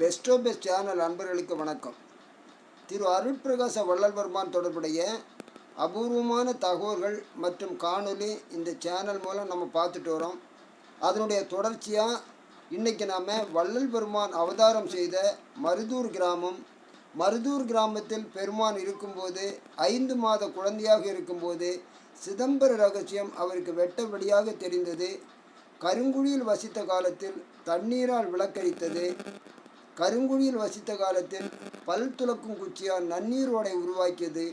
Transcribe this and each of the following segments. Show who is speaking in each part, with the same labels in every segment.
Speaker 1: Bairstow best channel அன்பர்களுக்கு வணக்கம். திரு அருட்பிரகாச வள்ளல்வர்மான் தொடர்புடைய அபூர்வமான தகவல்கள் மற்றும் காணொலி இந்த சேனல் மூலம் நம்ம பார்த்துட்டு வரோம். அதனுடைய தொடர்ச்சியாக இன்றைக்கி நாம் வள்ளல் பெருமான் அவதாரம் செய்த மருதூர் கிராமம் மருதூர் கிராமத்தில் பெருமான் இருக்கும்போது ஐந்து மாத குழந்தையாக இருக்கும்போது சிதம்பர ரகசியம் அவருக்கு வெட்ட வெளியாக தெரிந்தது. கருங்குழியில் வசித்த காலத்தில் தண்ணீரால் விளக்கரித்தது. கருங்குழியில் வசித்த காலத்தில் பல் துளக்கும் குச்சியால் நன்னீர் ஓடை உருவாக்கியது.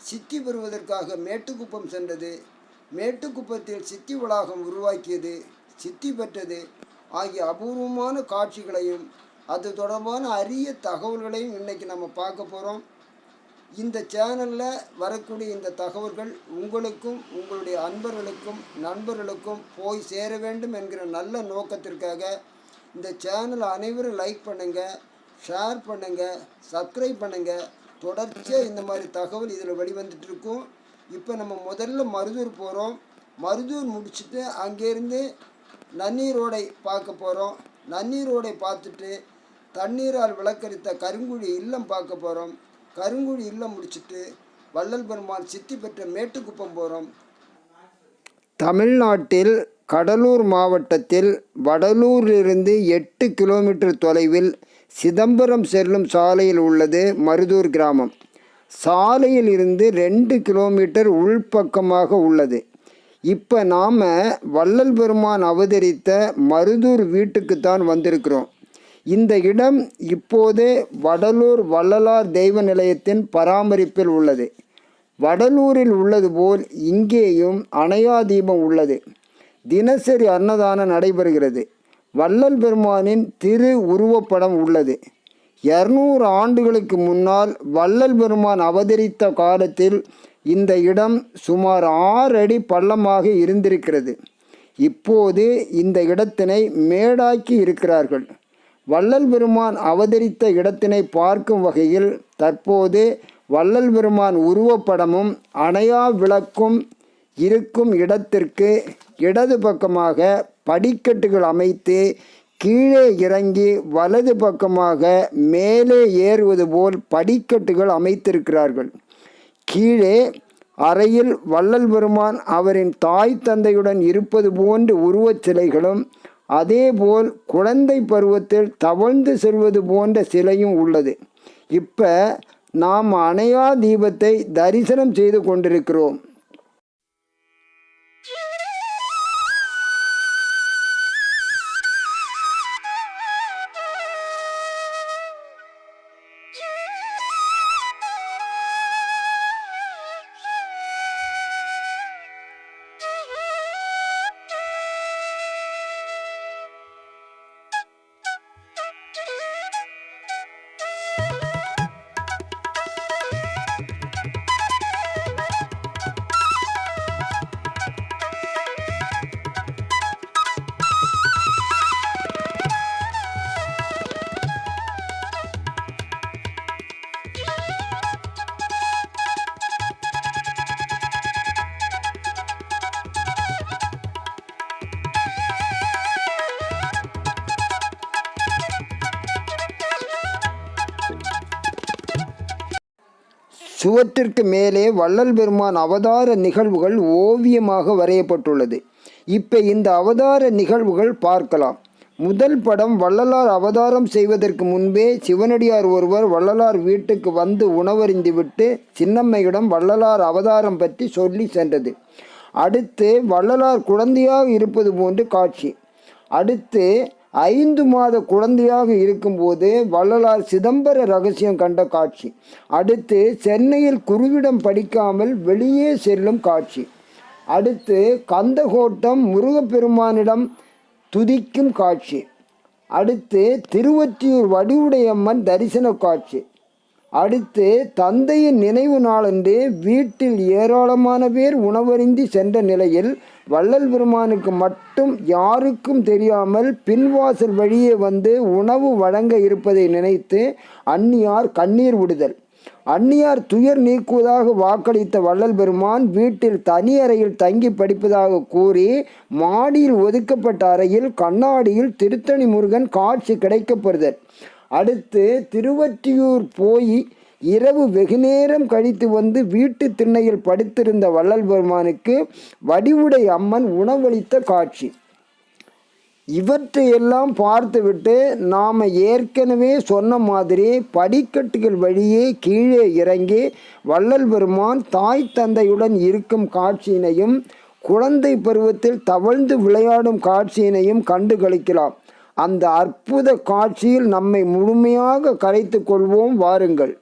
Speaker 1: சித்தி பெறுவதற்காக மேட்டுக்குப்பம் சென்றது. மேட்டுக்குப்பத்தில் சித்தி வளாகம் உருவாக்கியது சித்தி பெற்றது ஆகிய அபூர்வமான காட்சிகளையும் அது தொடர்பான அரிய தகவல்களையும் இன்னைக்கு நம்ம பார்க்க போகிறோம் இந்த சேனலில் வரக்கூடிய இந்த தகவல்கள் உங்களுக்கும் உங்களுடைய அன்பர்களுக்கும் நண்பர்களுக்கும் போய் சேர வேண்டும் என்கிற நல்ல நோக்கத்திற்காக இந்த சேனலை அனைவரும் லைக் பண்ணுங்கள் ஷேர் பண்ணுங்கள் சப்ஸ்கிரைப் பண்ணுங்கள் தொடர்ச்சியாக இந்த மாதிரி தகவல் இதில் வெளிவந்துட்டு இருக்கும் இப்போ நம்ம முதல்ல மருதூர் போகிறோம் மருதூர் முடிச்சுட்டு அங்கேருந்து நன்னீரோடை பார்க்க போகிறோம் நன்னீரோடை பார்த்துட்டு தண்ணீரால் விளக்கரித்த கருங்குழி இல்லம் பார்க்க போகிறோம் கருங்குழி இல்லம் முடிச்சுட்டு வள்ளல் பெருமான் சித்தி பெற்ற மேட்டுக்குப்பம் போகிறோம் தமிழ்நாட்டில் கடலூர் மாவட்டத்தில் வடலூரிலிருந்து எட்டு கிலோமீட்டர் தொலைவில் சிதம்பரம் செல்லும் சாலையில் உள்ளது மருதூர் கிராமம். சாலையில் இருந்து ரெண்டு கிலோமீட்டர் உள்பக்கமாக உள்ளது. இப்போ நாம் வள்ளல் பெருமான் அவதரித்த மருதூர் வீட்டுக்கு தான் வந்திருக்கிறோம். இந்த இடம் இப்போதே வடலூர் வள்ளலார் தெய்வ நிலையத்தின் பராமரிப்பில் உள்ளது. வடலூரில் உள்ளது போல் இங்கேயும் அணையா தீபம் உள்ளது. தினசரி அன்னதானம் நடைபெறுகிறது. வள்ளல் பெருமானின் திரு உருவப்படம் உள்ளது. இரநூறு ஆண்டுகளுக்கு முன்னால் வள்ளல் பெருமான் அவதரித்த காலத்தில் இந்த இடம் சுமார் ஆறு அடி பள்ளமாக இருந்திருக்கிறது. இப்போது இந்த இடத்தினை மேடாக்கி இருக்கிறார்கள். வள்ளல் பெருமான் அவதரித்த இடத்தினை பார்க்கும் வகையில் தற்போது வள்ளல் பெருமான் உருவப்படமும் அணையா விளக்கும் இருக்கும் இடத்திற்கு இடது பக்கமாக படிக்கட்டுகள் அமைத்து கீழே இறங்கி வலது பக்கமாக மேலே ஏறுவது போல் படிக்கட்டுகள் அமைத்திருக்கிறார்கள். கீழே அறையில் வள்ளல் பெருமான் அவரின் தாய் தந்தையுடன் இருப்பது போன்ற உருவச் சிலைகளும் அதேபோல் குழந்தை பருவத்தில் தவழ்ந்து செல்வது போன்ற சிலையும் உள்ளது. இப்போ நாம் அணையா தீபத்தை தரிசனம் செய்து கொண்டிருக்கிறோம். சுவற்றிற்கு மேலே வள்ளல் பெருமான் அவதார நிகழ்வுகள் ஓவியமாக வரையப்பட்டுள்ளது. இப்போ இந்த அவதார நிகழ்வுகள் பார்க்கலாம். முதல் படம் வள்ளலார் அவதாரம் செய்வதற்கு முன்பே சிவனடியார் ஒருவர் வள்ளலார் வீட்டுக்கு வந்து உணவறிந்துவிட்டு சின்னம்மையிடம் வள்ளலார் அவதாரம் பற்றி சொல்லி சென்றது. அடுத்து வள்ளலார் குழந்தையாக இருப்பது போன்று காட்சி. அடுத்து ஐந்து மாத குழந்தையாக இருக்கும்போது வள்ளலார் சிதம்பர ரகசியம் கண்ட காட்சி. அடுத்து சென்னையில் குருவிடம் படிக்காமல் வெளியே செல்லும் காட்சி. அடுத்து கந்தகோட்டம் முருகப்பெருமானிடம் துதிக்கும் காட்சி. அடுத்து திருவொற்றியூர் வடிவுடையம்மன் தரிசன காட்சி. அடுத்து தந்தையின் நினைவு நாளன்று வீட்டில் ஏராளமான பேர் உணவருந்தி சென்ற நிலையில் வள்ளல் பெருமானுக்கு மட்டும் யாருக்கும் தெரியாமல் பின்வாசல் வழியே வந்து உணவு வழங்க இருப்பதை நினைத்து அந்நியார் கண்ணீர் விடுதல். அந்நியார் துயர் நீக்குவதாக வாக்களித்த வள்ளல் பெருமான் வீட்டில் தனி அறையில் தங்கி படிப்பதாக கூறி மாடியில் ஒதுக்கப்பட்ட அறையில் கண்ணாடியில் திருத்தணி முருகன் காட்சி கிடைக்கப்படுதல் அடுத்து திருவற்றியூர் போய் இரவு வெகுநேரம் கழித்து வந்து வீட்டு திண்ணையில் படுத்திருந்த வள்ளல் பெருமானுக்கு வடிவுடை அம்மன் உணவளித்த காட்சி. இவற்றையெல்லாம் பார்த்துவிட்டு நாம் ஏற்கனவே சொன்ன மாதிரி படிக்கட்டுகள் வழியே கீழே இறங்கி வள்ளல் பெருமான் தாய் தந்தையுடன் இருக்கும் காட்சியினையும் குழந்தை பருவத்தில் தவழ்ந்து விளையாடும் காட்சியினையும் கண்டு கழிக்கலாம் அந்த அற்புத காட்சியில் நம்மை முழுமையாக கரைத்து கொள்வோம் வாருங்கள்.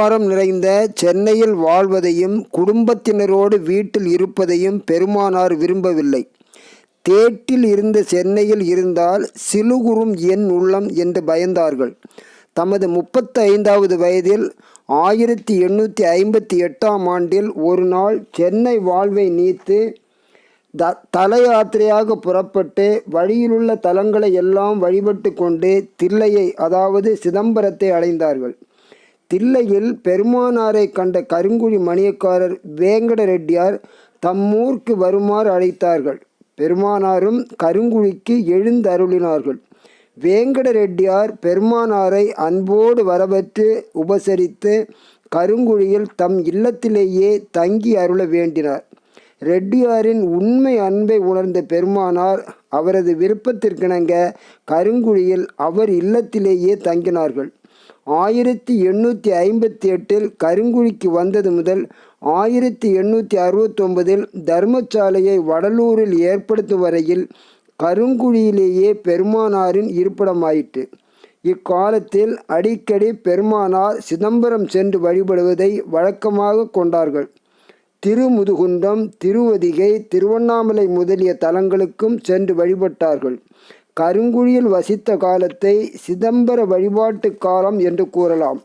Speaker 1: ஆரவாரம் நிறைந்த சென்னையில் வாழ்வதையும் குடும்பத்தினரோடு வீட்டில் இருப்பதையும் பெருமானார் விரும்பவில்லை. தேட்டில் இருந்த சென்னையில் இருந்தால் சிலுகுறும் என் உள்ளம் என்று பயந்தார்கள். தமது முப்பத்தி ஐந்தாவது வயதில் ஆயிரத்தி எண்ணூற்றி ஐம்பத்தி எட்டாம் ஆண்டில் ஒரு நாள் சென்னை வாழ்வை நீத்து த தல யாத்திரையாக புறப்பட்டு வழியிலுள்ள தலங்களை எல்லாம் வழிபட்டு கொண்டு தில்லையை அதாவது சிதம்பரத்தை அடைந்தார்கள். தில்லையில் பெருமானாரை கண்ட கருங்குழி மணியக்காரர் வேங்கட ரெட்டியார் தம்மூர்க்கு வருமாறு அழைத்தார்கள். பெருமானாரும் கருங்குழிக்கு எழுந்தருளினார்கள். வேங்கட ரெட்டியார் பெருமானாரை அன்போடு வரவற்று உபசரித்து கருங்குழியில் தம் இல்லத்திலேயே தங்கி அருள வேண்டினார். ரெட்டியாரின் உண்மை அன்பை உணர்ந்த பெருமானார் அவரது விருப்பத்திற்கிணங்க கருங்குழியில் அவர் இல்லத்திலேயே தங்கினார்கள். ஆயிரத்தி எண்ணூற்றி ஐம்பத்தி எட்டில் கருங்குழிக்கு வந்தது முதல் ஆயிரத்தி எண்ணூற்றி அறுபத்தொன்பதில் தர்மசாலையை வடலூரில் ஏற்படுத்தும் வரையில் கருங்குழியிலேயே பெருமானாரின் இருப்பிடமாயிற்று. இக்காலத்தில் அடிக்கடி பெருமானார் சிதம்பரம் சென்று வழிபடுவதை வழக்கமாக கொண்டார்கள். திருமுதுகுன்றம் திருவதிகை திருவண்ணாமலை முதலிய தலங்களுக்கும் சென்று வழிபட்டார்கள். கருங்குழியில் வசித்த காலத்தை சிதம்பர வழிபாட்டு காலம் என்று கூறலாம்.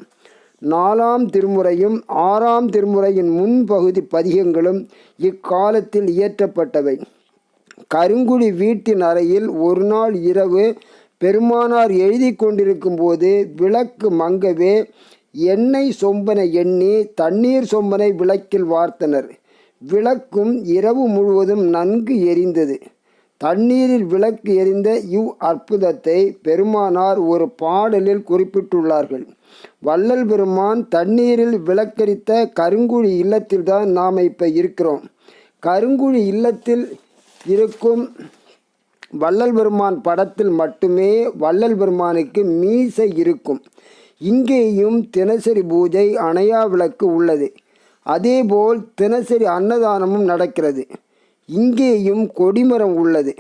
Speaker 1: நாலாம் திருமுறையும் ஆறாம் திருமுறையின் முன்பகுதி பதிகங்களும் இக்காலத்தில் இயற்றப்பட்டவை. கருங்குழி வீட்டின் அறையில் ஒரு நாள் இரவு பெருமானார் எழுதி கொண்டிருக்கும் போது விளக்கு மங்கவே எண்ணெய் சொம்பனை எண்ணி தண்ணீர் சொம்பனை விளக்கில் வார்த்தனர். விளக்கும் இரவு முழுவதும் நன்கு எரிந்தது. தண்ணீரில் விளக்கு எரிந்த இவ் அற்புதத்தை பெருமானார் ஒரு பாடலில் குறிப்பிட்டுள்ளார்கள். வள்ளல் பெருமான் தண்ணீரில் விளக்கரித்த கருங்குழி இல்லத்தில் தான் நாம் இப்போ இருக்கிறோம். கருங்குழி இல்லத்தில் இருக்கும் வள்ளல் பெருமான் படத்தில் மட்டுமே வள்ளல் பெருமானுக்கு மீசை இருக்கும். இங்கேயும் தினசரி பூஜை அணையா விளக்கு உள்ளது. அதேபோல் தினசரி அன்னதானமும் நடக்கிறது. இங்கேயும் கொடிமரம் உள்ளது.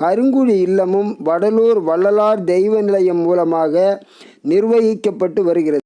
Speaker 1: கருங்குழி இல்லமும் வடலூர் வள்ளலார் தெய்வ நிலையம் மூலமாக நிர்வகிக்கப்பட்டு வருகிறது.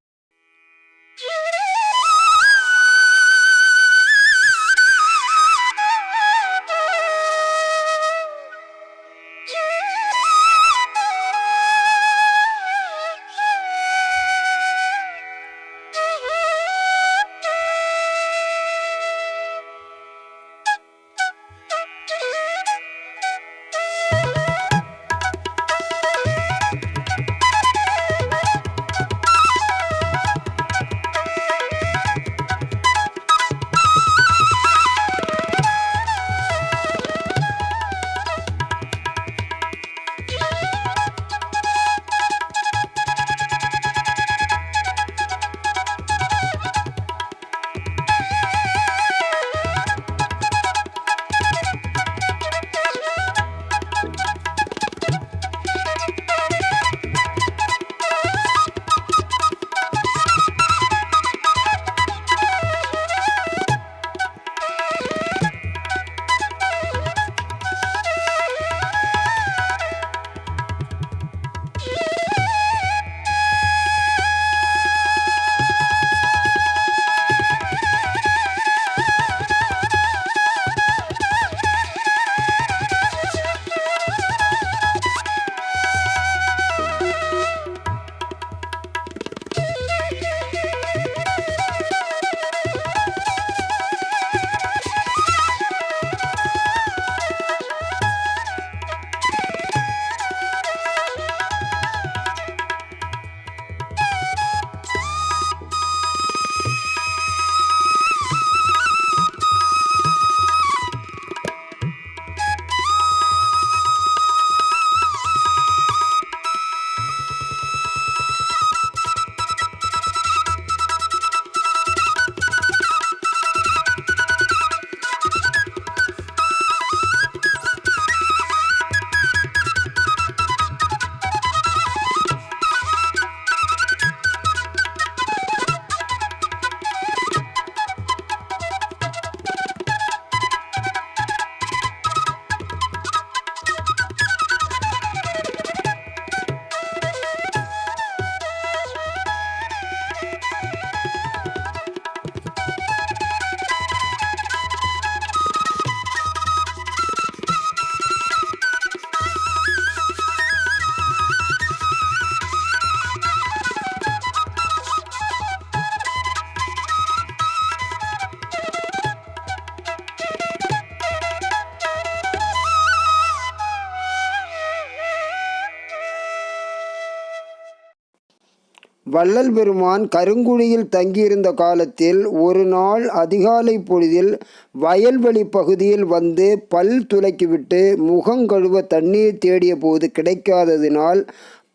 Speaker 1: வள்ளல் பெருமான் கருங்குழியில் தங்கியிருந்த காலத்தில் ஒரு நாள் அதிகாலை பொழுதில் வயல்வெளி பகுதியில் வந்து பல் துலக்கிவிட்டு முகங்கழுவ தண்ணீர் தேடிய போது கிடைக்காததினால்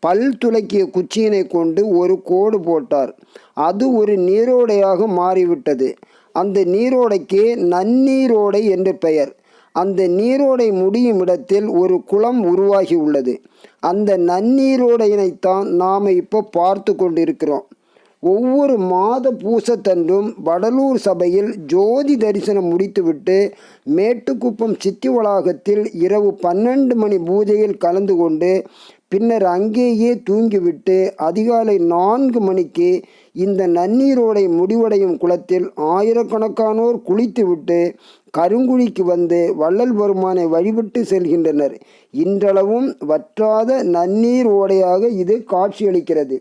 Speaker 1: பல் துலக்கிய குச்சியினை கொண்டு ஒரு கோடு போட்டார். அது ஒரு நீரோடையாக மாறிவிட்டது. அந்த நீரோடைக்கு நன்னீரோடை என்று பெயர். அந்த நீரோடை முடியும் இடத்தில் ஒரு குளம் உருவாகி உள்ளது. அந்த நன்னீரோடையினைத்தான் நாம் இப்போ பார்த்து கொண்டிருக்கிறோம். ஒவ்வொரு மாத பூசத்தன்றும் வடலூர் சபையில் ஜோதி தரிசனம் முடித்துவிட்டு மேட்டுக்குப்பம் சித்தி வளாகத்தில் இரவு பன்னெண்டு மணி பூஜையில் கலந்து கொண்டு பின்னர் அங்கேயே தூங்கிவிட்டு அதிகாலை நான்கு மணிக்கு இந்த நன்னீரோடை முடிவடையும் குளத்தில் ஆயிரக்கணக்கானோர் குளித்துவிட்டு கருங்குழிக்கு வந்து வள்ளல் பெருமானை வழிபட்டு செல்கின்றனர். இன்றளவும் வற்றாத நன்னீர் ஓடையாக இது காட்சியளிக்கிறது.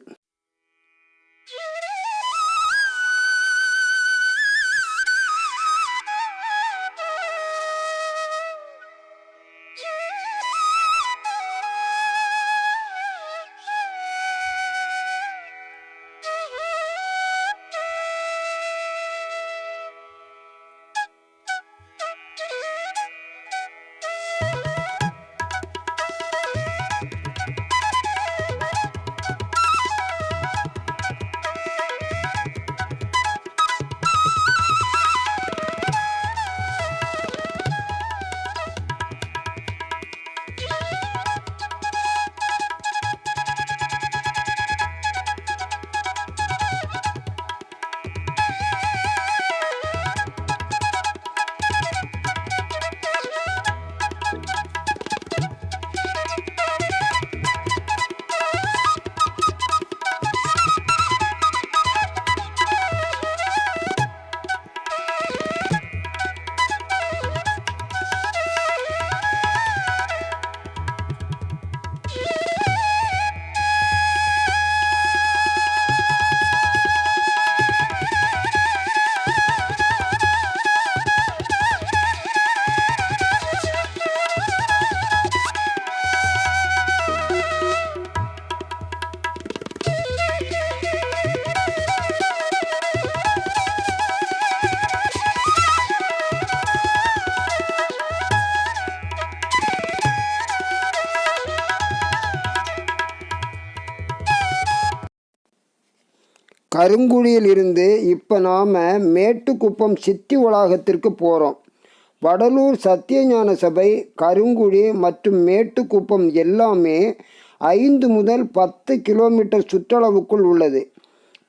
Speaker 1: கருங்குழியில் இருந்து இப்போ நாம் மேட்டுக்குப்பம் சித்தி வளாகத்திற்கு போகிறோம் வடலூர் சத்தியஞான சபை கருங்குழி மற்றும் மேட்டுக்குப்பம் எல்லாமே ஐந்து முதல் பத்து கிலோமீட்டர் சுற்றளவுக்குள் உள்ளது.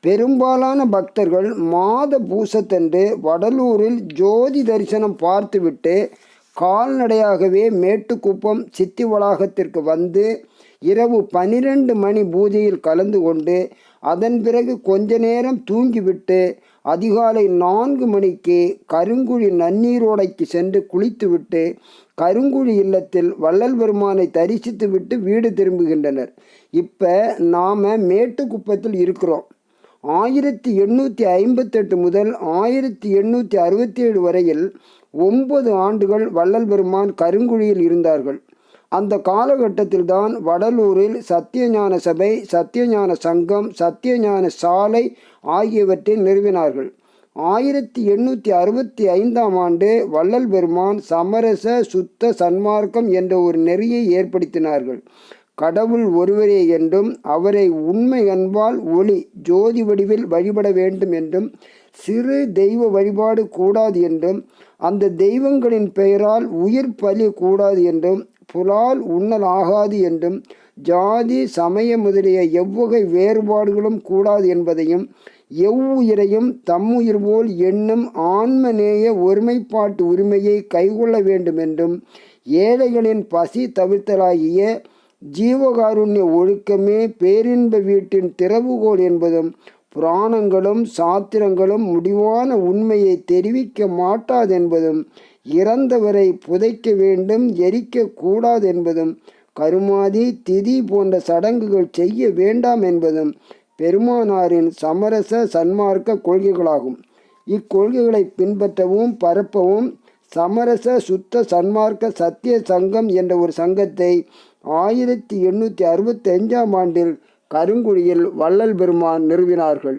Speaker 1: பெரும்பாலான பக்தர்கள் மாத பூசத்தன்று வடலூரில் ஜோதி தரிசனம் பார்த்துவிட்டு கால்நடையாகவே மேட்டுக்குப்பம் சித்தி வளாகத்திற்கு வந்து இரவு பனிரெண்டு மணி பூஜையில் கலந்து கொண்டு அதன் பிறகு கொஞ்ச நேரம் தூங்கிவிட்டு அதிகாலை நான்கு மணிக்கு கருங்குழி நன்னீரோடைக்கு சென்று குளித்துவிட்டு கருங்குழி இல்லத்தில் வள்ளல் பெருமானை தரிசித்துவிட்டு வீடு திரும்புகின்றனர். இப்போ நாம் மேட்டுக்குப்பத்தில் இருக்கிறோம். ஆயிரத்தி எண்ணூற்றி ஐம்பத்தெட்டு முதல் ஆயிரத்தி எண்ணூற்றி அறுபத்தி ஏழு வரையில் ஒன்பது ஆண்டுகள் வள்ளல் பெருமான் கருங்குழியில் இருந்தார்கள். அந்த காலகட்டத்தில் தான் வடலூரில் சத்தியஞான சபை சத்தியஞான சங்கம் சத்தியஞான சாலை ஆகியவற்றை நிறுவினார்கள். ஆயிரத்தி எண்ணூற்றி அறுபத்தி ஐந்தாம் ஆண்டு வள்ளல் பெருமான் சமரச சுத்த சன்மார்க்கம் என்ற ஒரு நெறியை ஏற்படுத்தினார்கள். கடவுள் ஒருவரே என்றும் அவரை உண்மை அன்பால் ஒளி ஜோதி வடிவில் வழிபட வேண்டும் என்றும் சிறு தெய்வ வழிபாடு கூடாது என்றும் அந்த தெய்வங்களின் பெயரால் உயிர் பலி கூடாது என்றும் புலால் உண்ணல் ஆகாது என்றும் ஜாதி சமய முதலிய எவ்வகை வேறுபாடுகளும் கூடாது என்பதையும் எவ்வுயிரையும் தம்முயிர் போல் என்னும் ஆன்மநேய ஒருமைப்பாட்டு உரிமையை கைகொள்ள வேண்டும் என்றும் ஏழைகளின் பசி தவிர்த்தலாகிய ஜீவகாருண்ய ஒழுக்கமே பேரின்ப வீட்டின் திறவுகோல் என்பதும் புராணங்களும் சாத்திரங்களும் முடிவான உண்மையை தெரிவிக்க மாட்டாதென்பதும் இறந்தவரை புதைக்க வேண்டும் எரிக்க கூடாது என்பதும் கருமாதி திதி போன்ற சடங்குகள் செய்ய வேண்டாம் என்பதும் பெருமானாரின் சமரச சன்மார்க்க கொள்கைகளாகும். இக்கொள்கைகளை பின்பற்றவும் பரப்பவும் சமரச சுத்த சன்மார்க்க சத்திய சங்கம் என்ற ஒரு சங்கத்தை ஆயிரத்தி எண்ணூற்றி அறுபத்தஞ்சாம் ஆண்டில் கருங்குழியில் வள்ளல் பெருமான் நிறுவினார்கள்.